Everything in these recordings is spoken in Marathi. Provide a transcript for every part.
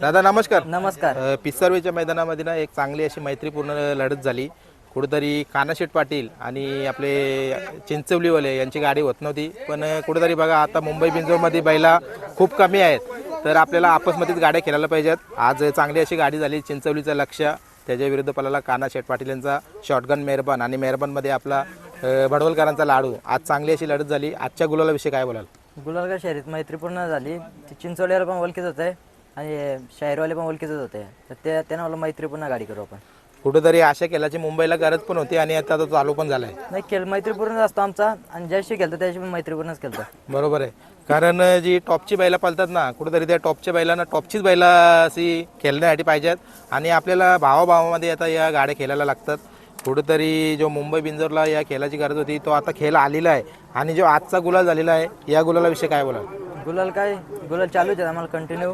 दादा नमस्कार. नमस्कार. अ, पिसर्वेच्या मैदानामध्ये ना एक चांगली अशी मैत्रीपूर्ण लढत झाली. कुठेतरी कानाशेठ पाटील आणि आपले चिंचवलीवाले यांची गाडी होत नव्हती. पण कुठेतरी बघा आता मुंबई बिंजोरमध्ये बैला खूप कमी आहेत. तर आपल्याला आपसमध्येच गाड्या खेळायला पाहिजेत. आज चांगली अशी गाडी झाली चिंचवलीचं लक्ष. त्याच्या विरुद्ध पलाला कानाशेठ पाटील यांचा शॉटगन मेहरबान आणि मेहरबानमध्ये आपला भडवलकरांचा लाडू. आज चांगली अशी लढत झाली. आजच्या गुलालाविषयी काय बोलाल? गुलालगा शर्यत मैत्रीपूर्ण झाली. चिंचोलीला पण ओळखीच होते आणि शाहीरवाले पण ओळखीच होते. तर ते त्यानं मला मैत्रीपूर्ण गाडी करू आपण. कुठेतरी आशा केल्याची मुंबईला गरज पण होती आणि आता तो चालू पण झालाय. नाही खेळ मैत्रीपूर्णच असतो आमचा. आणि ज्याशी खेळतो त्याशी पण मैत्रीपूर्णच खेळतो. बरोबर आहे. कारण जी टॉपची बैला पालतात ना कुठेतरी त्या टॉपच्या बैलांना टॉपचीच बैला अशी खेळण्यासाठी पाहिजेत. आणि आपल्याला भावाभावामध्ये आता या गाड्या खेळायला लागतात. कुठेतरी जो मुंबई बिंजोरला या खेळाची गरज होती तो आता खेळ आलेला आहे. आणि जो आजचा गुलाल झालेला आहे या गुलालाविषयी काय बोलाल? गुलाल काय? गुलाल चालूच आहे आम्हाला कंटिन्यू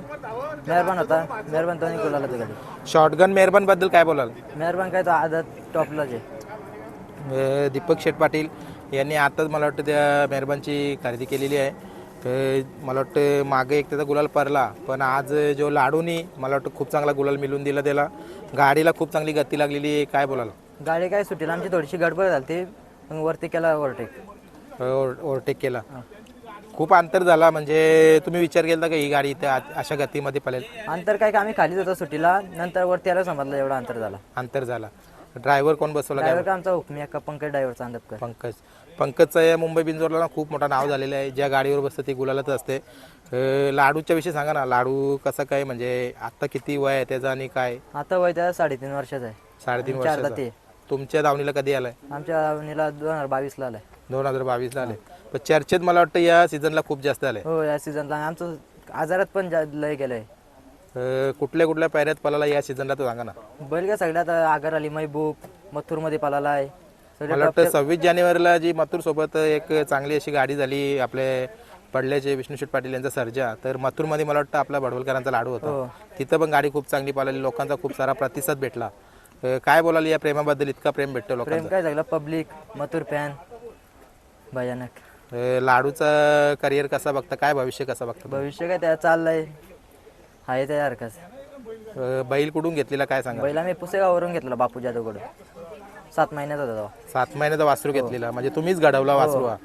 मेहरबान होता. मेहरबान तो गुलाला ती गाडी शॉटगन मेहरबानबद्दल काय बोलाल? मेहरबान काय तो आदत टॉपलाच आहे. अ, दीपक शेठ पाटील यांनी आताच मला वाटतं त्या मेहरबानची खरेदी केलेली आहे. अ, मला वाटतं मागे एक त्याचा गुलाल पडला पण आज जो लाडूनी मला वाटतं खूप चांगला गुलाल मिळून दिला त्याला. गाडीला खूप चांगली गती लागलेली आहे. काय बोलाल? गाडी काय सुटीला? आमची थोडीशी गडबड झाली ती मग वरती केला ओव्हरटेक. ओव्हरटेक केला. खूप अंतर झाला म्हणजे तुम्ही विचार केला का ही गाडी इथे आ- अशा गतीमध्ये पळेल? अंतर काय का आम्ही खालीच होतो सुटीला नंतर वरती आला समजलं एवढा अंतर झाला. अंतर झाला. ड्रायव्हर कोण बसवला काय? ड्रायव्हर का आमचा हुकमी अक्का पंकज ड्रायव्हरचा अंदपकर पंकज. पंकजचं या मुंबई बिंजोरला ना खूप मोठं नाव झालेलं आहे ज्या गाडीवर बसतं ती गुलालच असते. अ, लाडूच्या विषयी सांगा ना लाडू कसं काय म्हणजे आता किती वय आहे त्याचं आणि काय? आता वय त्याला साडेतीन वर्षाचा आहे. साडेतीन चार वर्षाचा. ते तुमच्या दावणीला कधी आलाय? आमच्या नीला दोन हजार बावीसला आलाय. दोन हजार बावीसला आले. पण चर्चेत मला वाटतं या सीझनला खूप जास्त आले हो या सीझनला. आमचं आजारात पण जा- लय गेलंय. अ, कुठल्या कुठल्या पायऱ्यात पळाला या सीझनला तर सांगा ना. बैल काय सगळ्यात आगार आली? महबूब मथुरमध्ये पळाला आहे सगळे मला वाटतं सव्वीस जानेवारीला जी मथुर सोबत एक चांगली अशी गाडी झाली आपले पडल्याचे विष्णुशेठ पाटील यांचा सर्जा तर मथुरमध्ये मला वाटतं आपला भडवलकरांचा लाडू होता. हो. तिथं पण गाडी खूप चांगली पळाली लोकांचा खूप सारा प्रतिसाद भेटला. अ, काय बोलाल या प्रेमाबद्दल? इतका प्रेम भेटतो प्रेम लोकांचा. काय झालं पब्लिक मथुर फॅन भयानक. अ, लाडूचा करिअर कसा बघता? काय भविष्य कसं बघता? भविष्य काय त्या चाललंय. आहे त्या हरकत अ, बैल कुठून घेतलेला काय सांगा? बैल आम्ही पुसेगाववरून घेतलेला बापू जाधवकडून सात होता तेव्हा सात महिन्याचा वासरू घेतलेला. म्हणजे तुम्हीच घडवला वासरू हा.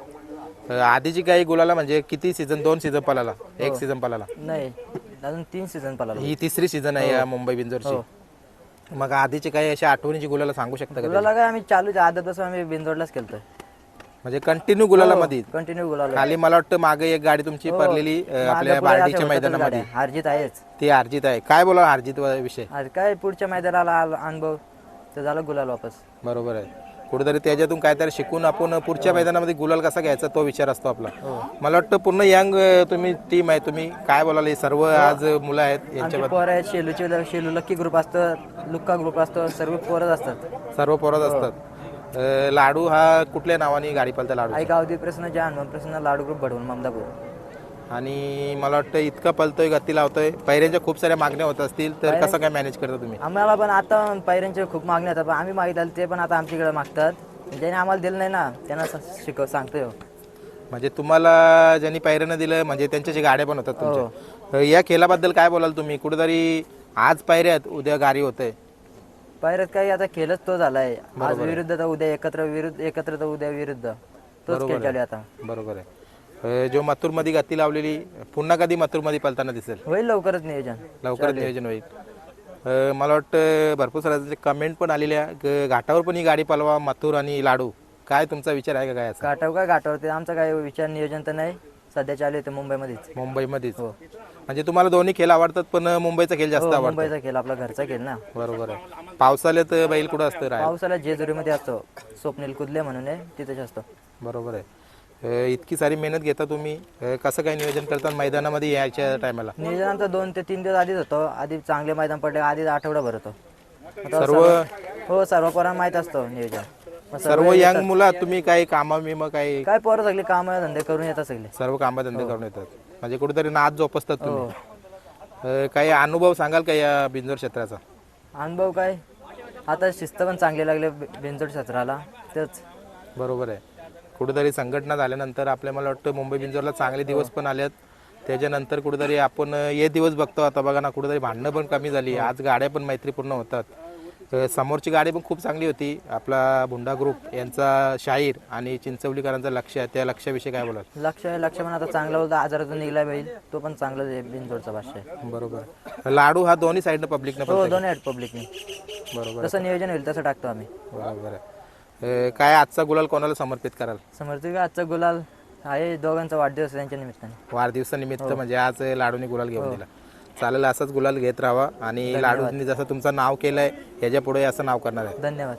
अ, आधीची काही गुलाला म्हणजे किती सीझन दोन सीझन पळाला. एक सीझन पळाला. नाही अजून तीन सीझन पळाला. ही तिसरी सीझन आहे या मुंबई बिंजोरची. मग आधीची काही अशा आठवणीची गुलाला सांगू शकता का गुलाला काय आम्ही चालू आदत बसून आम्ही बिंदोडलाच खेळतोय. म्हणजे कंटिन्यू गुलाला मध्ये कंटिन्यू गुलाला. खाली मला वाटतं मागे एक गाडी तुमची पडलेली अ, आपल्या बार्डीच्या मैदानामध्ये. हारजीत आहेच. ती अर्जित आहे. काय बोला अर्जित विषय? आज काय पुढच्या मैदानाला आला अनुभव? तर झालं गुलाल वापस. बरोबर आहे. कुठेतरी त्याच्यातून काहीतरी शिकून आपण पुढच्या मैदानामध्ये गुलाल कसा घ्यायचा तो विचार असतो आपला. मला वाटतं पूर्ण यंग तुम्ही टीम आहे तुम्ही काय बोलाल? हे सर्व आज मुलं आहेत पोर आहेत शेलूचे शेलू लक्की ग्रुप असतो लुक्का ग्रुप असतो सर्व पोरच असतात. सर्व पोरत असतात. अ, लाडू हा कुठल्या नावाने गाडी पळता लाडू? आई गावदी प्रश्न जे हनुमान प्रश्न लाडू ग्रुप भडवून ममदापूर आणि मला वाटतं इतका पळतोय गती लावतोय. पैऱ्यांच्या खूप साऱ्या मागण्या होत असतील तर कसं काय मॅनेज करता तुम्ही? आम्हाला पण आता पायऱ्यांचे खूप मागण्या होतात पण आम्ही मागितलं ते पण आता आमच्याकडे मागतात. ज्याने आम्हाला दिलं नाही ना त्यांना स- शिकव सांगतोय हो. म्हणजे तुम्हाला ज्यांनी पैऱ्यानं दिलं म्हणजे त्यांच्याशी गाड्या पण होतात तुमच्या. अ, या खेळाबद्दल काय बोलाल तुम्ही? कुठेतरी आज पायऱ्यात उद्या गाडी होतंय. पायऱ्यात काही आता खेळच तो झालाय. आज विरुद्ध तर उद्या एकत्र विरुद्ध एकत्र तर उद्या विरुद्ध. तोच खेळ चालू आहे आता. बरोबर आहे. अ, जो मथुरमध्ये गती लावलेली पुन्हा कधी मथुरमध्ये पळताना दिसेल? होईल लवकरच नियोजन. लवकरच नियोजन होईल. अ, मला वाटतं भरपूर साऱ्या कमेंट पण आलेल्या ग- घाटावर पण ही गाडी पळवा मथुर आणि लाडू. काय तुमचा विचार आहे का काय असा? घाटाव काय घाटावर ते आमचा काय विचार नियोजन तर नाही. सध्या चालू आहे ते मुंबईमध्येच. मुंबईमध्येच म्हणजे तुम्हाला दोन्ही खेळ आवडतात पण मुंबईचा खेळ जास्त हो, आवडतो मुंबईचा खेळ आपला घरचा खेळ ना. बरोबर आहे. पावसाळ्यात बैल कुठं असतं राय पावसाला जेजुरीमध्ये असतो. स्वप्नील कुदले म्हणून आहे तिथेच असतो. बरोबर आहे. अ, इतकी सारी मेहनत घेता तुम्ही. अ, कसं काय नियोजन करता? मैदानामध्ये यायच्या टायमाला? नियोजन आमचा दोन ते तीन दिवस आधीच होतो. आधी चांगले मैदान पडले आधीच आठवडा भर होतो आता सर्व हो सर्व पोरांना माहीत असतो नियोजन. सर्व यंग मुलं तुम्ही काही कामा बिमा काही काय पोरं सगळे काम धंदे करून येतात सगळे? सर्व कामधंदे करून येतात. म्हणजे कुठेतरी नाच जोपसतात तुम्ही. अ, काही अनुभव सांगाल का या बिंजोर क्षेत्राचा? अनुभव काय? आता शिस्त पण चांगली लागले बेंजोड क्षेत्राला. तेच. बरोबर आहे. कुठेतरी संघटना झाल्यानंतर आपल्या मला वाटतं मुंबई बिंजोरला चांगले दिवस पण आलेत. त्याच्यानंतर कुठेतरी आपण हे दिवस बघतो. आता बघा ना कुठेतरी भांडणं पण कमी झाली. आज गाड्या पण मैत्रीपूर्ण होतात. अ, समोरची गाडी पण खूप चांगली होती. आपला भुंडा ग्रुप यांचा शाहीर आणि चिंचवलीकरांचा लक्ष आहे. त्या लक्षाविषयी काय बोलाल? लक्ष लक्ष पण आता चांगला होता. आजारातून निघला बैल तो पण चांगलाच आहे बिनजोडचा भाषा आहे. बरोबर. लाडू हा दोन्ही साईडनं पब्लिकनं हो पण दोन्ही आहेत पब्लिकने बरोबर. जसं नियोजन होईल तसं टाकतो आम्ही. बरोबर आहे. अ, काय आजचा गुलाल कोणाला समर्पित कराल? समर्थिक आजचा गुलाल आहे. दोघांचा वाढदिवस आहे त्यांच्या निमित्ताने. वाढदिवसानिमित्त म्हणजे आज लाडूने गुलाल घेऊन दिला. चालेल असाच गुलाल घेत राहा आणि लाडूंनी जसं तुमचं नाव केलंय याच्यापुढे असं नाव करणार आहे. धन्यवाद.